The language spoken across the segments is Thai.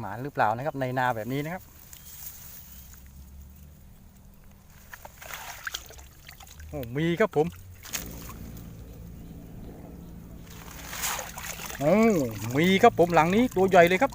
หมาหรือเปล่านะครับในนาแบบนี้นะครับ โอ้มีครับผมโอ้มีครับผมหลังนี้ตัวใหญ่เลยครับ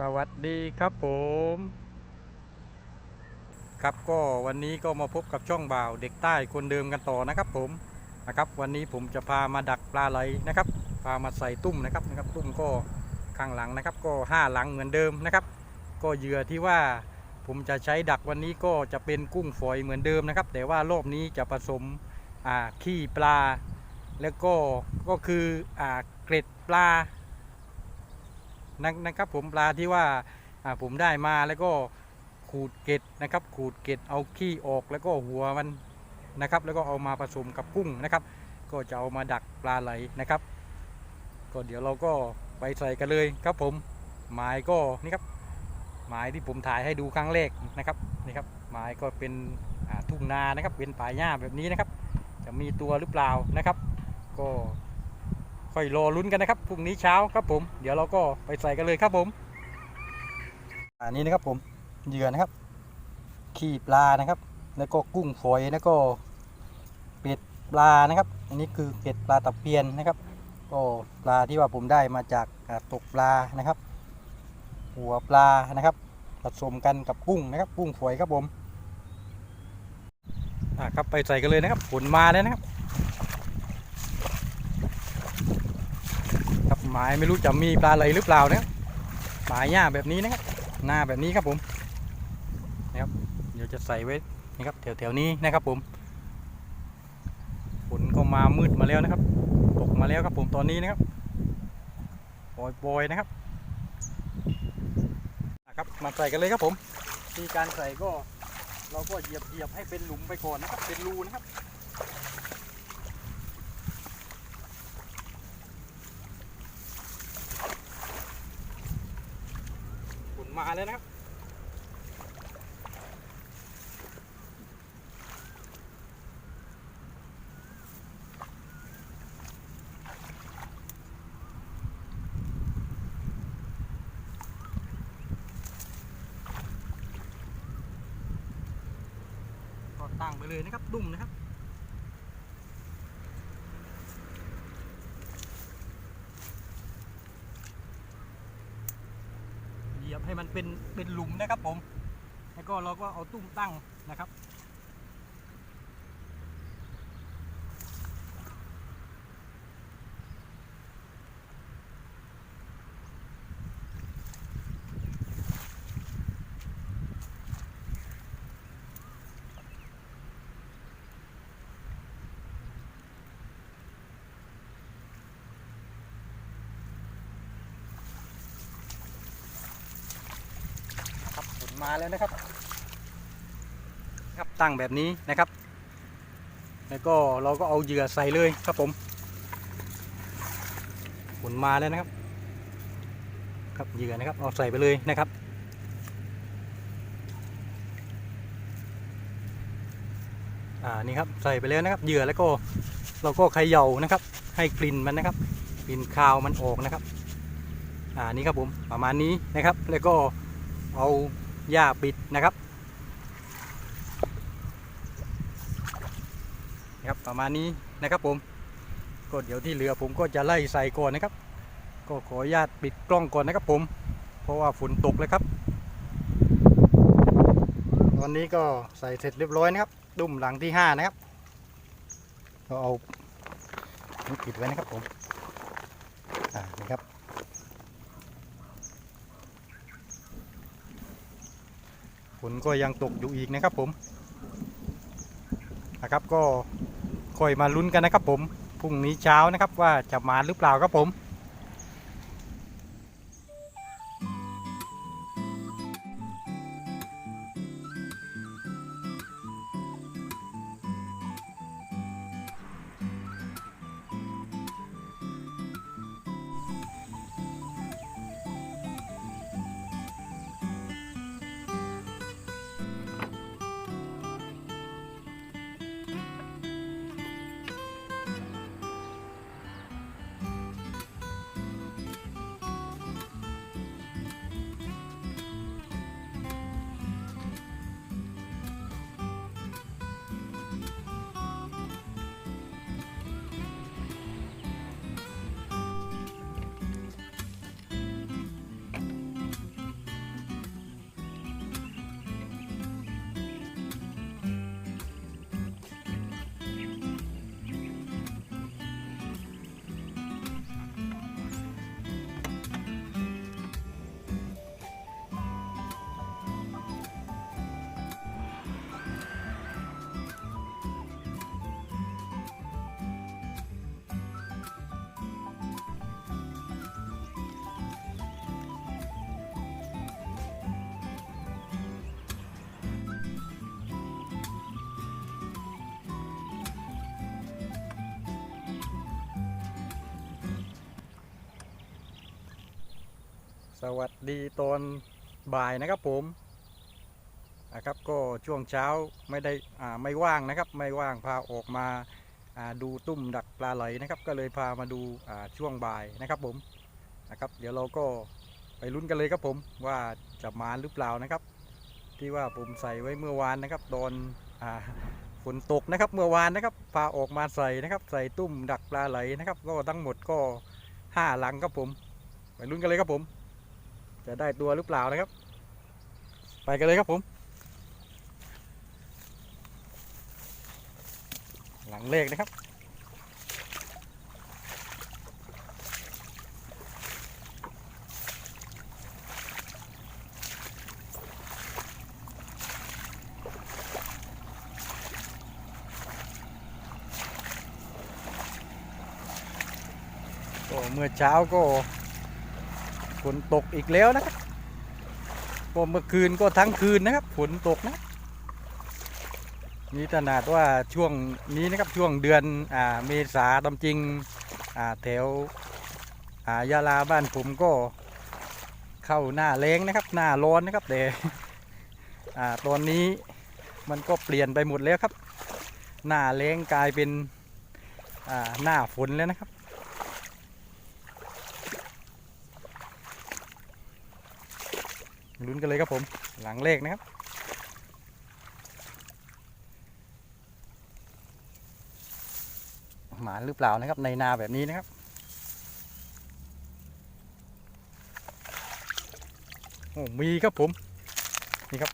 สวัสดีครับผม ครับก็วันนี้ก็มาพบกับช่องบ่าวเด็กใต้คนเดิมกันต่อนะครับผมนะครับ วันนี้ผมจะพามาดักปลาไหลนะครับ พามาใส่ตุ้มนะครับนะครับ ตุ้มก็ข้างหลังนะครับ ก็ห้าหลังเหมือนเดิมนะครับ ก็เหยื่อที่ว่าผมจะใช้ดักวันนี้ก็จะเป็นกุ้งฝอยเหมือนเดิมนะครับ แต่ว่ารอบนี้จะผสมขี้ปลา แล้วก็ก็คืออเกร็ดปลา นะนะครับผมปลาที่ว่าผมได้มาแล้วก็ขูดเกล็ดนะครับ ขูดเกล็ดเอาขี้ออกแล้วก็หัวมันนะครับ แล้วก็เอามาผสมกับกุ้งนะครับ ก็จะเอามาดักปลาไหลนะครับ ก็เดี๋ยวเราก็ไปใส่กันเลยครับผมหมายก็นี่ครับหมายที่ผมถ่ายให้ดูครั้งแรกนะครับนี่ครับหมายก็เป็นทุ่งนานะครับเป็นป่าหญ้าแบบนี้นะครับ จะมีตัวหรือเปล่านะครับ ก็ ค่อยรอลุ้นกันนะครับพรุ่งนี้เช้าครับผม เดี๋ยวเราก็ไปใส่กันเลยครับผม อันนี้นะครับผมเหยื่อนะครับ ขี้ปลานะครับ แล้วก็กุ้งฝอยแล้วก็เป็ดปลานะครับ อันนี้คือเป็ดปลาตะเพียนนะครับ ก็ปลาที่ว่าผมได้มาจากตกปลานะครับ หัวปลานะครับผสมกันกับกุ้งนะครับ กุ้งฝอยครับผมอ่าครับไปใส่กันเลยนะครับผลมาแล้วนะครับ ครับ หมายไม่รู้จะมีปลาไหลหรือเปล่านะหมายหญ้าแบบนี้นะครับ หน้าแบบนี้ครับผมนะครับเดี๋ยวจะใส่ไว้นะครับแถวๆนี้นะครับผมฝนก็มามืดมาแล้วนะครับตกมาแล้วครับผมตอนนี้นะครับปล่อยๆนะครับนะครับมาใส่กันเลยครับผมวิธีการใส่ก็เราก็เหยียบเหยียบให้เป็นหลุมไปก่อนนะครับ เป็นรูนะครับ มาแล้วนะครับ ก็ตั้งไปเลยนะครับ ดุ่มนะครับ เหยียบ ให้มันเป็นเป็นหลุมนะครับผม แล้วก็เราก็เอาตุ้มตั้งนะครับ มาแล้วนะครับ ครับตั้งแบบนี้นะครับ แล้วก็เราก็เอาเหยื่อใส่เลยครับผมผลมาแล้วนะครับ ครับเหยื่อนะครับเอาใส่ไปเลยนะครับอ่านี่ครับใส่ไปแล้วนะครับเหยื่อแล้วก็เราก็เขย่านะครับ ให้กลิ่นมันนะครับกลิ่นคาวมันออกนะครับอ่านี่ครับผมประมาณนี้นะครับ แล้วก็เอา หญ้าปิดนะครับนะครับประมาณนี้นะครับผมก็เดี๋ยวที่เหลือผมก็จะไล่ใส่ก่อนนะครับ ก็ขออนุญาตปิดกล้องก่อนนะครับผม เพราะว่าฝนตกเลยครับ ตอนนี้ก็ใส่เสร็จเรียบร้อยนะครับ ดุ่มหลังที่ห้านะครับ ก็เอาปิดไว้นะครับผม อ่า นี่ครับ นก็ยังตกอยู่อีกนะครับผมนะครับก็ค่อยมาลุ้นกันนะครับผมพรุ่งนี้เช้านะครับว่าจะมาหรือเปล่าครับผม สวัสดีตอนบ่ายนะครับผมนะครับก็ช่วงเช้าไม่ได้อ่าไม่ว่างนะครับ ไม่ว่างพาออกมาอ่าดูตุ้มดักปลาไหลนะครับ ก็เลยพามาดูอ่าช่วงบ่ายนะครับผมนะครับ เดี๋ยวเราก็ไปลุ้นกันเลยครับผมว่าจะมาหรือเปล่านะครับ ที่ว่าผมใส่ไว้เมื่อวานนะครับตอนอ่าฝนตกนะครับเมื่อวานนะครับพาออกมาใส่นะครับ ใส่ตุ้มดักปลาไหลนะครับ ก็ทั้งหมดก็ห้าหลังครับผม ไปลุ้นกันเลยครับผม จะได้ตัวหรือเปล่านะครับ ไปกันเลยครับผม หลังเลขนะครับเมื่อเช้าก็ ฝนตกอีกแล้วนะครับก็เมื่อคืนก็ทั้งคืนนะครับฝนตกนะนี่ขนาดว่าช่วงนี้นะครับช่วงเดือนอ่าเมษาตามจริงอ่าแถวอ่ายาลาบ้านผมก็เข้าหน้าแรงนะครับ หน้าร้อนนะครับแต่อ่าตอนนี้มันก็เปลี่ยนไปหมดแล้วครับ หน้าแรงกลายเป็นอ่าหน้าฝนแล้วนะครับ ลุ้นกันเลยครับผม หลังเลขนะครับ หมาหรือเปล่านะครับ ในนาแบบนี้นะครับ โอ้มีครับผม นี่ครับ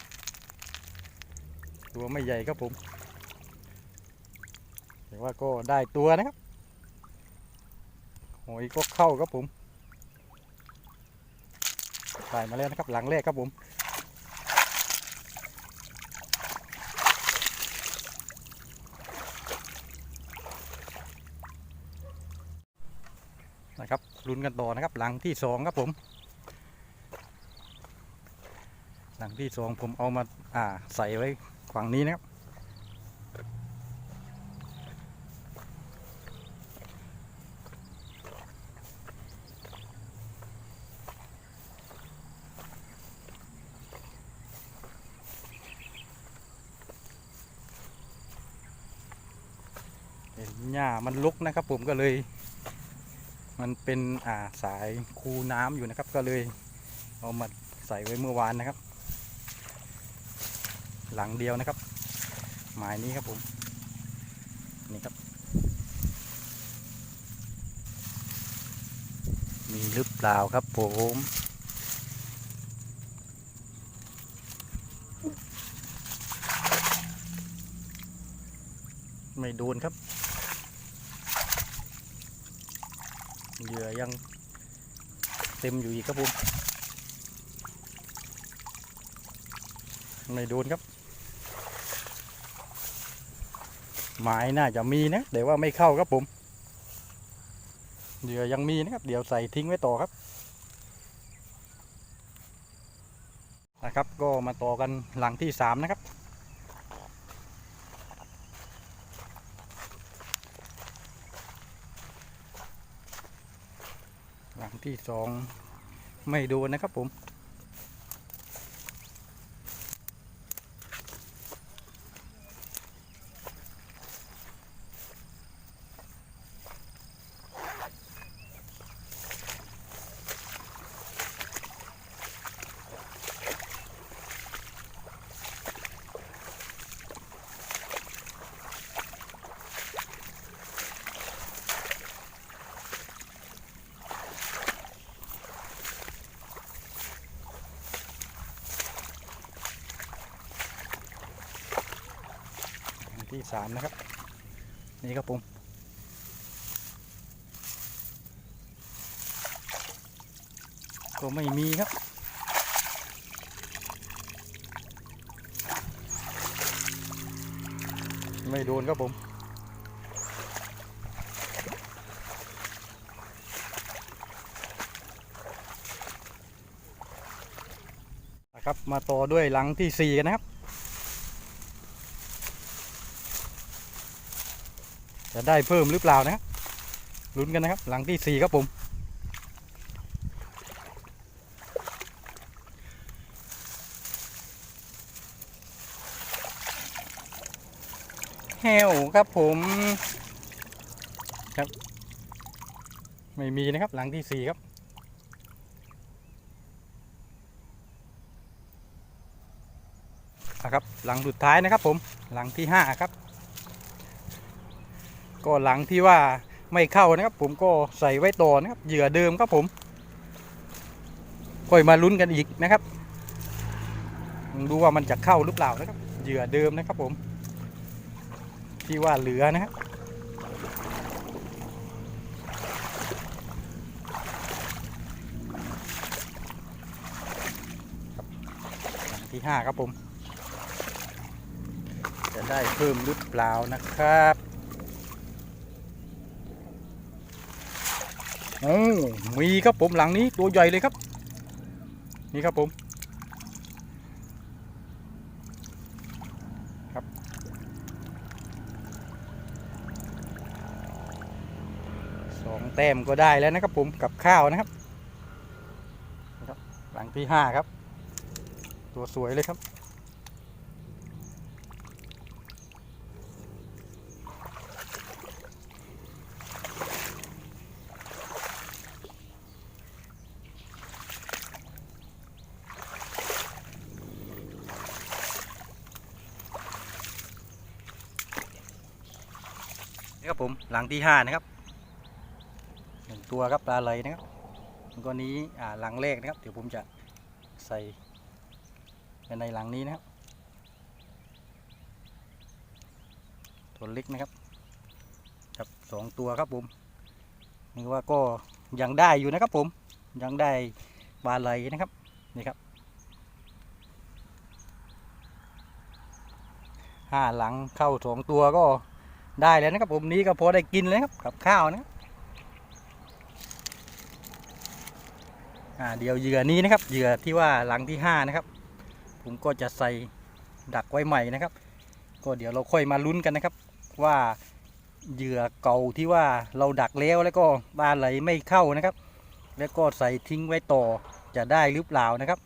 ตัวไม่ใหญ่ครับผมแต่ว่าก็ได้ตัวนะครับหอยก็เข้าครับผม ได้มาแล้วนะครับหลังแรกครับผมนะครับลุ้นกันต่อนะครับหลังที่สองครับผม หลังที่สองผมเอามาอ่าใส่ไว้ฝั่งนี้นะครับ เห็นหญ้า มันลุกนะครับ ผมก็เลย มันเป็นอ่าสายคูน้ำอยู่นะครับ ก็เลยเอามาใส่ไว้เมื่อวานนะครับ หลังเดียวนะครับ หมายนี้ครับผมนี่ครับ มีหรือเปล่าครับผมไม่โดนครับ เหยื่อยังเต็มอยู่อีกครับผมไม่โดนครับ หมายน่าจะมีนะแต่ว่าไม่เข้าครับผมเหยื่อยังมีนะครับ เดี๋ยวใส่ทิ้งไว้ต่อครับนะครับ ก็มาต่อกันหลังที่สามนะครับ หลัง ที่สองไม่โดนนะครับผม ที่สามนะครับ นี่ครับผมก็ไม่มีครับ ไม่โดนครับผมนะครับมาต่อด้วยหลังที่สี่กันนะครับ จะได้เพิ่มหรือเปล่านะครับลุ้นกันนะครับ หลังที่สี่ครับผมแฮวครับผมครับ ไม่มีนะครับหลังที่สี่ครับนะครับ หลังสุดท้ายนะครับผมหลังที่ห้าครับ ก็หลังที่ว่าไม่เข้านะครับ ผมก็ใส่ไว้ต่อนะครับเหยื่อเดิมครับผมค่อยมาลุ้นกันอีกนะครับดูว่ามันจะเข้าหรือเปล่านะครับเหยื่อเดิมนะครับผม ที่ว่าเหลือนะครับที่ห้าครับผม จะได้เพิ่มหรือเปล่านะครับ โอ้มีครับผมหลังนี้ตัวใหญ่เลยครับ นี่ครับผม ครับ สองแต้มก็ได้แล้วนะครับผมกับข้าวนะครับนะครับหลังที่ห้าครับ ตัวสวยเลยครับ หลังที่ห้านะครับหนึ่งตัวครับปลาไหลนะครับแล้วก็นี้อ่าหลังแรกนะครับ เดี๋ยวผมจะใส่ไปในหลังนี้นะครับตัวเล็กนะครับครับสองตัวครับผมนี่ว่าก็ยังได้อยู่นะครับผมยังได้ปลาไหลนะครับนี่ครับห้าหลังเข้าสองตัวก็ ได้แล้วนะครับผมนี้ก็พอได้กินเลยครับกับข้าวนะอ่าเดี๋ยวเหยื่อนี้นะครับเหยื่อที่ว่าหลังที่ห้านะครับผมก็จะใส่ดักไว้ใหม่นะครับ ก็เดี๋ยวเราค่อยมาลุ้นกันนะครับ ว่าเหยื่อเก่าที่ว่าเราดักแล้วแล้วก็ปลาไหลไม่เข้านะครับ แล้วก็ใส่ทิ้งไว้ต่อจะได้หรือเปล่านะครับ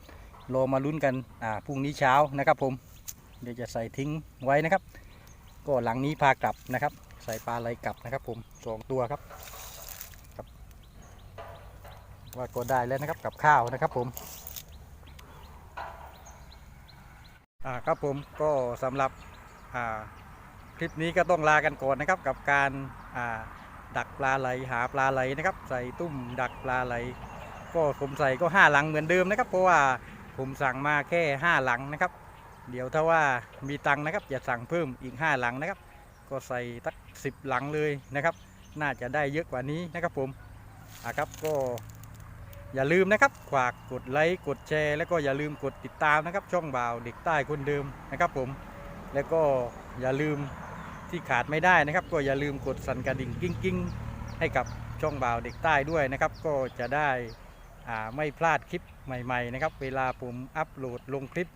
รอมาลุ้นกันอ่าพรุ่งนี้เช้านะครับ ผมเดี๋ยวจะใส่ทิ้งไว้นะครับ ก็หลังนี้พากลับนะครับ ใส่ปลาไหลกลับนะครับ ผมสองตัวครับครับ ว่าก็ได้แล้วนะครับกับข้าวนะครับผมอ่าครับผมก็สำหรับอ่าคลิปนี้ก็ต้องลากันก่อนนะครับ กับการอ่าดักปลาไหลหาปลาไหลนะครับ ใส่ตุ้มดักปลาไหล ก็ผมใส่ก็ห้าหลังเหมือนเดิมนะครับ เพราะว่าผมสั่งมาแค่ห้าหลังนะครับ เดี๋ยวถ้าว่ามีตังนะครับจะสั่งเพิ่มอีกห้าหลังนะครับ ก็ใส่ตักสิบหลังเลยนะครับ น่าจะได้เยอะกว่านี้นะครับผมอะครับก็อย่าลืมนะครับฝากกดไลค์กดแชร์ แล้วก็อย่าลืมกดติดตามนะครับ ช่องบ่าวเด็กใต้คนเดิมนะครับ ผมแล้วก็อย่าลืมที่ขาดไม่ได้นะครับ ก็อย่าลืมกดสั่นกระดิ่งกิ้งกิ้งๆให้กับช่องบ่าวเด็กใต้ด้วยนะครับ ก็จะได้อ่าไม่พลาดคลิปใหม่ ๆ นะครับ เวลาผมอัปโหลดลงคลิป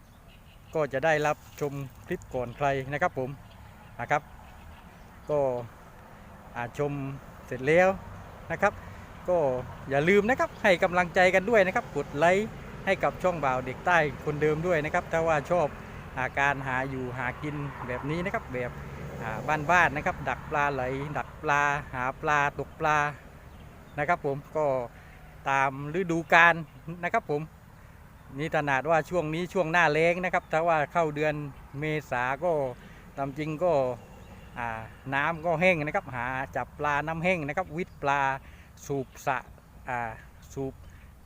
ก็จะได้รับชมคลิปก่อนใครนะครับผมนะครับ ก็อาชมเสร็จแล้วนะครับ ก็อย่าลืมนะครับให้กำลังใจกันด้วยนะครับกดไลค์ให้กับช่องบ่าวเด็กใต้คนเดิมด้วยนะครับ ถ้าว่าชอบอาการหาอยู่หากินแบบนี้นะครับแบบบ้านๆนะครับ ดักปลาไหล ดักปลาหาปลาตกปลานะครับ ผมก็ตามฤดูกาลนะครับผม นี่ขนาดว่าช่วงนี้ช่วงหน้าแล้งนะครับ ถ้าว่าเข้าเดือนเมษาก็ตามจริงก็น้ำก็แห้งนะครับ หาจับปลาน้ำแห้งนะครับ วิทย์ปลาสูบสะสูบ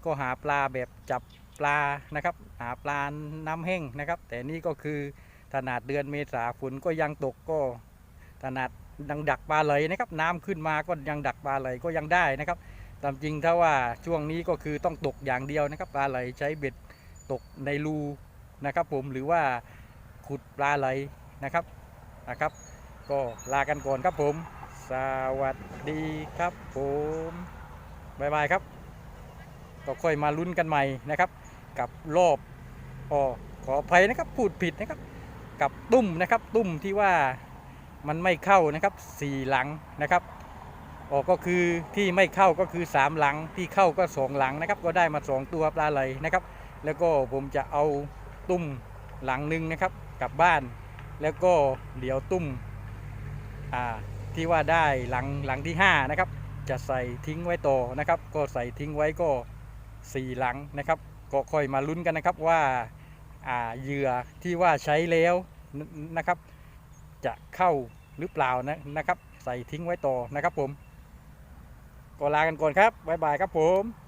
ก็หาปลาแบบจับปลานะครับ หาปลาน้ำแห้งนะครับ แต่นี่ก็คือขนาดเดือนเมษาฝนก็ยังตกก็ขนาดยังดักปลาไหลนะครับ น้ำขึ้นมาก็ยังดักปลาไหลก็ยังได้นะครับตามจริงถ้าว่าช่วงนี้ก็คือต้องตกอย่างเดียวนะครับ ปลาไหลใช้เบ็ด ตกในรูนะครับผมหรือว่าขุดปลาไหลนะครับนะครับ ก็ลากันก่อนครับผม สวัสดีครับผมบายบายครับ ก็ค่อยมาลุ้นกันใหม่นะครับ กับรอบออขออภัยนะครับพูดผิดนะครับ กับตุ้มนะครับ ตุ้มที่ว่ามันไม่เข้านะครับสี่หลังนะครับออกก็คือที่ไม่เข้าก็คือสามหลังที่เข้าก็สองหลังนะครับ ก็ได้มาสองตัวปลาไหลนะครับ แล้วก็ผมจะเอาตุ้มหลังหนึ่งนะครับกลับบ้าน แล้วก็เดี๋ยวตุ้มที่ว่าได้หลังหลังที่5นะครับจะใส่ทิ้งไว้ต่อนะครับ ก็ใส่ทิ้งไว้ก็ 4 หลังนะครับ ก็ค่อยมาลุ้นกันนะครับว่าเหยื่อที่ว่าใช้แล้วนนะครับ จะเข้าหรือเปล่านะนะครับ ใส่ทิ้งไว้ต่อนะครับผมก็ลากันก่อนครับบ๊ายบายครับผม